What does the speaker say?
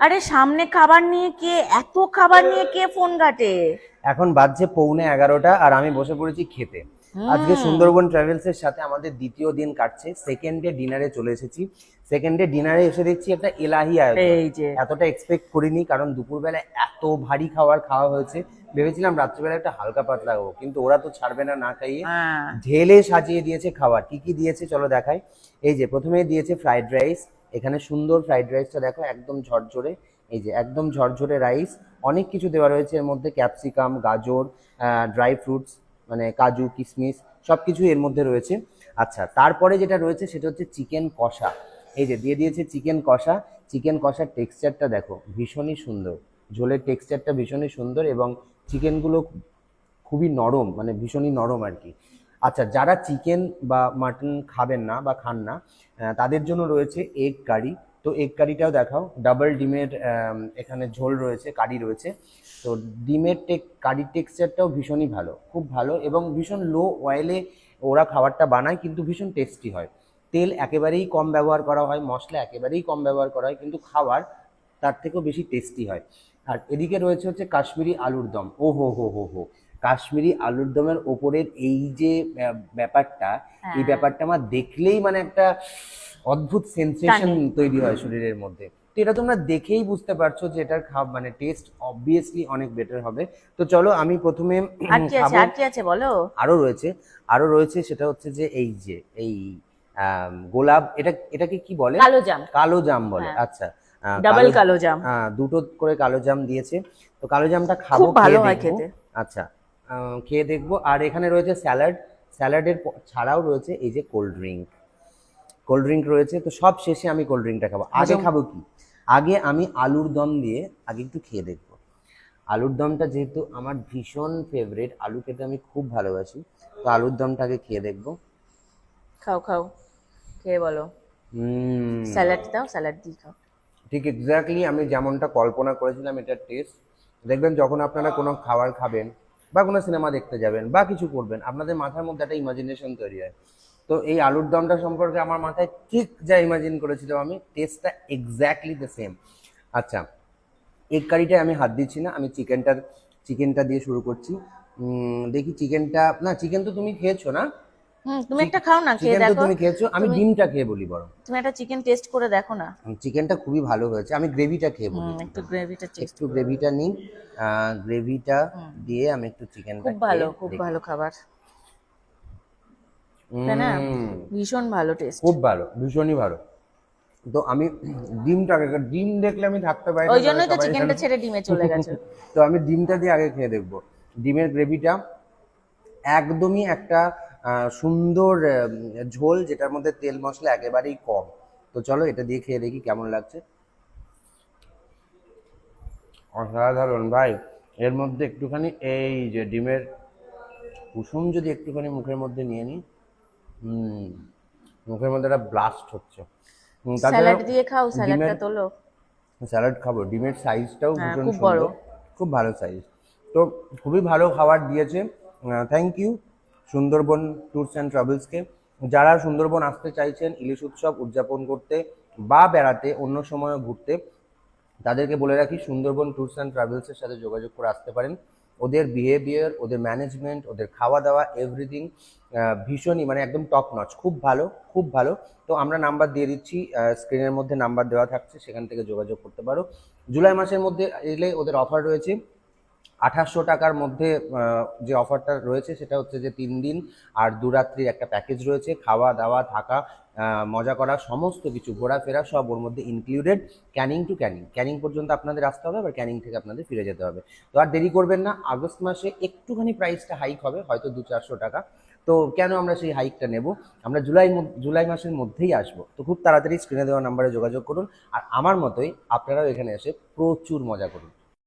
আরে সামনে খাবার নিয়ে কে এত খাবার নিয়ে কে ফোন ঘাটে? এখন বাজছে পৌনে এগারোটা আর আমি বসে পড়েছি খেতে। আজকে সুন্দরবন ট্রাভেলস এর সাথে আমাদের দ্বিতীয় দিন কাটছে। সেকেন্ড ডে ডিনারে চলে এসেছি। সেকেন্ড ডে ডিনারে এসে দেখছি একটা এলাহি আয়োজন। এই যে। এতটা এক্সপেক্ট করিনি কারণ দুপুরবেলা এত ভারী খাবার খাওয়া হয়েছে। ভেবেছিলাম রাত্রিবেলা একটা হালকা পাতলা খাব কিন্তু ওরা তো ছাড়বে না না খাইয়ে হ্যাঁ। ঢেলে সাজিয়ে দিয়েছে খাবার। কি কি দিয়েছে চলো দেখাই। এই যে প্রথমে দিয়েছে ফ্রাইড রাইস এখানে সুন্দর ফ্রাইড রাইসটা দেখো, একদম ঝরঝরে, এই যে একদম ঝরঝরে রাইস অনেক কিছু দেওয়া রয়েছে, এর মধ্যে ক্যাপসিকাম গাজর ড্রাই ফ্রুটস মানে কাজু কিশমিশ সব কিছু এর মধ্যে রয়েছে। আচ্ছা তারপরে যেটা রয়েছে সেটা হচ্ছে চিকেন কষা। এই যে দিয়ে দিয়েছে চিকেন কষা চিকেন কষার টেক্সচারটা দেখো, ভীষণই সুন্দর। ঝোলের টেক্সচারটা ভীষণই সুন্দর এবং চিকেনগুলো খুবই নরম মানে ভীষণই নরম আর কি। আচ্ছা যারা চিকেন বা মাটন খাবেন না বা খান না তাদের জন্য রয়েছে এগ কারি। তো এগ কারিটাও দেখাও। ডাবল ডিমের এখানে ঝোল রয়েছে, কারি রয়েছে। তো ডিমের টেক কারির টেক্সচারটাও ভীষণই ভালো, খুব ভালো এবং ভীষণ লো অয়েলে ওরা খাবারটা বানায়, কিন্তু ভীষণ টেস্টি হয়। তেল একেবারেই কম ব্যবহার করা হয়, মশলা একেবারেই কম ব্যবহার করা হয়, কিন্তু খাবার তার থেকেও বেশি টেস্টি হয়। আর এদিকে রয়েছে হচ্ছে কাশ্মীরি আলুর দম। ও হো হো হো হো। কাশ্মীরি আলুর দমের ওপরের এই যে ব্যাপারটা এই হ্যাঁ। ব্যাপারটা আমার দেখলেই মানে একটা অদ্ভুত সেন্সেশন তৈরি হয় শরীরের মধ্যে। তো এটা তোমরা দেখেই বুঝতে পারছ যে এটার খাব মানে টেস্ট অবভিয়াসলি অনেক বেটার হবে। তো চলো আমি প্রথমে আর কি আছে আর কি আছে বলো। আরও রয়েছে। আরও রয়েছে সেটা হচ্ছে যে এই যে এই গোলাপ এটা এটাকে কি বলে? কালো জাম। কালো জাম বলে হ্যাঁ। আচ্ছা। ডাবল কালো জাম। হ্যাঁ দুটো করে কালো জাম দিয়েছে। তো কালো জামটা খাব খুব ভালো হয় খেতে। আচ্ছা। খেয়ে দেখব। আর এখানে রয়েছে স্যালাড। স্যালাডের ছাড়াও রয়েছে এই যে কোল্ড ড্রিঙ্ক। কোল্ড ড্রিঙ্ক রয়েছে তো সব শেষে আমি কোল্ড ড্রিঙ্কটা খাব। আগে খাব কি? আগে আমি আলুর দম দিয়ে আগে একটু খেয়ে দেখব। আলুর দমটা যেহেতু আমার ভীষণ ফেভারিট আলু খেতে আমি খুব ভালোবাসি তো আলুর দমটা আগে খেয়ে দেখব। খাও খাও। খেয়ে বলো। স্যালাড দাও স্যালাড দিয়ে খাও। ঠিক এক্স্যাক্টলি আমি যেমনটা কল্পনা করেছিলাম এটার টেস্ট দেখবেন যখন আপনারা কোনো খাবার খাবেন বা কোনো সিনেমা দেখতে যাবেন বা কিছু করবেন, আপনাদের মাথার মধ্যে একটা ইমাজিনেশন তৈরি হয়। তো এই আলুর দমটা সম্পর্কে আমার মাথায় ঠিক যা ইমাজিন করেছিলাম আমি টেস্টটা এক্স্যাক্টলি দ্য সেম আচ্ছা এগ কারিটায় আমি হাত দিচ্ছি না, আমি চিকেনটার চিকেনটা দিয়ে শুরু করছি। দেখি চিকেনটা না চিকেন তো তুমি খেয়েছো না? হুম তুমি একটা খাও না খেয়ে দেখো। তুমি খেয়েছো আমি ডিমটা খেয়ে বলি বরং। তুমি একটা চিকেন টেস্ট করে দেখো না। চিকেনটা খুবই ভালো হয়েছে আমি গ্রেভিটা খেয়ে বলি। একটু গ্রেভিটা টেস্ট একটু গ্রেভিটা নিই গ্রেভিটা দিয়ে আমি একটু চিকেনটা খুব ভালো খুব ভালো খাবার। তাই না? ভীষণ ভালো টেস্ট খুব ভালো ভীষণই ভালো। তো আমি ডিমটা আগে ডিম দেখলে আমি থাকতে পারি ওই জন্যই তো চিকেনটা ছেড়ে ডিমে চলে গেছে। তো আমি ডিমটা দিয়ে আগে খেয়ে দেখব। ডিমের গ্রেভিটা একদমই একটা সুন্দর ঝোল যেটার মধ্যে তেল মশলা একেবারেই কম। তো চলো এটা দিয়ে খেয়ে দেখি কেমন লাগছে। অসাধারণ ভাই এর মধ্যে একটুখানি এই যে ডিমের কুসুম যদি একটুখানি মুখের মধ্যে নিয়ে নিই হুম মুখের মধ্যে একটা ব্লাস্ট হচ্ছে। স্যালাড দিয়ে খাও স্যালাডটা তোলো। স্যালাড খাব ডিমের সাইজটাও হ্যাঁ, ভীষণ খুব সুন্দর। খুব ভালো সাইজ তো খুবই ভালো খাবার দিয়েছে। Thank you Sundarban tours and ট্রাভেলসকে। যারা সুন্দরবন আসতে চাইছেন, ইলিশ উৎসব উদযাপন করতে বা বেড়াতে, অন্য সময়ও ঘুরতে, তাদেরকে বলে রাখি সুন্দরবন ট্যুরস অ্যান্ড ট্রাভেলসের সাথে যোগাযোগ করে আসতে পারেন। ওদের বিহেভিয়ার ওদের ম্যানেজমেন্ট ওদের খাওয়া দাওয়া এভরিথিং ভীষণই মানে একদম টপ নচ খুব ভালো খুব ভালো। তো আমরা নাম্বার দিয়ে দিচ্ছি স্ক্রিনের মধ্যে নাম্বার দেওয়া থাকছে, সেখান থেকে যোগাযোগ করতে পারো। জুলাই মাসের মধ্যে এলে ওদের অফার রয়েছে। আঠাশশো টাকার মধ্যে যে অফারটা রয়েছে সেটা হচ্ছে যে তিন দিন আর দু রাত্রির একটা প্যাকেজ রয়েছে। খাওয়া, দাওয়া, থাকা মজা করা, সমস্ত কিছু, ঘোরাফেরা সব ওর মধ্যে ইনক্লুডেড ক্যানিং টু ক্যানিং ক্যানিং পর্যন্ত আপনাদের আসতে হবে, আবার ক্যানিং থেকে আপনাদের ফিরে যেতে হবে। তো আর দেরি করবেন না, আগস্ট মাসে একটুখানি প্রাইসটা হাইক হবে, হয়তো দু চারশো টাকা। তো কেন আমরা সেই হাইকটা নেব? আমরা জুলাই জুলাই মাসের মধ্যেই আসব। তো খুব তাড়াতাড়ি স্ক্রিনে দেওয়া নাম্বারে যোগাযোগ করুন। আর আমার মতোই আপনারাও এখানে এসে প্রচুর মজা করুন।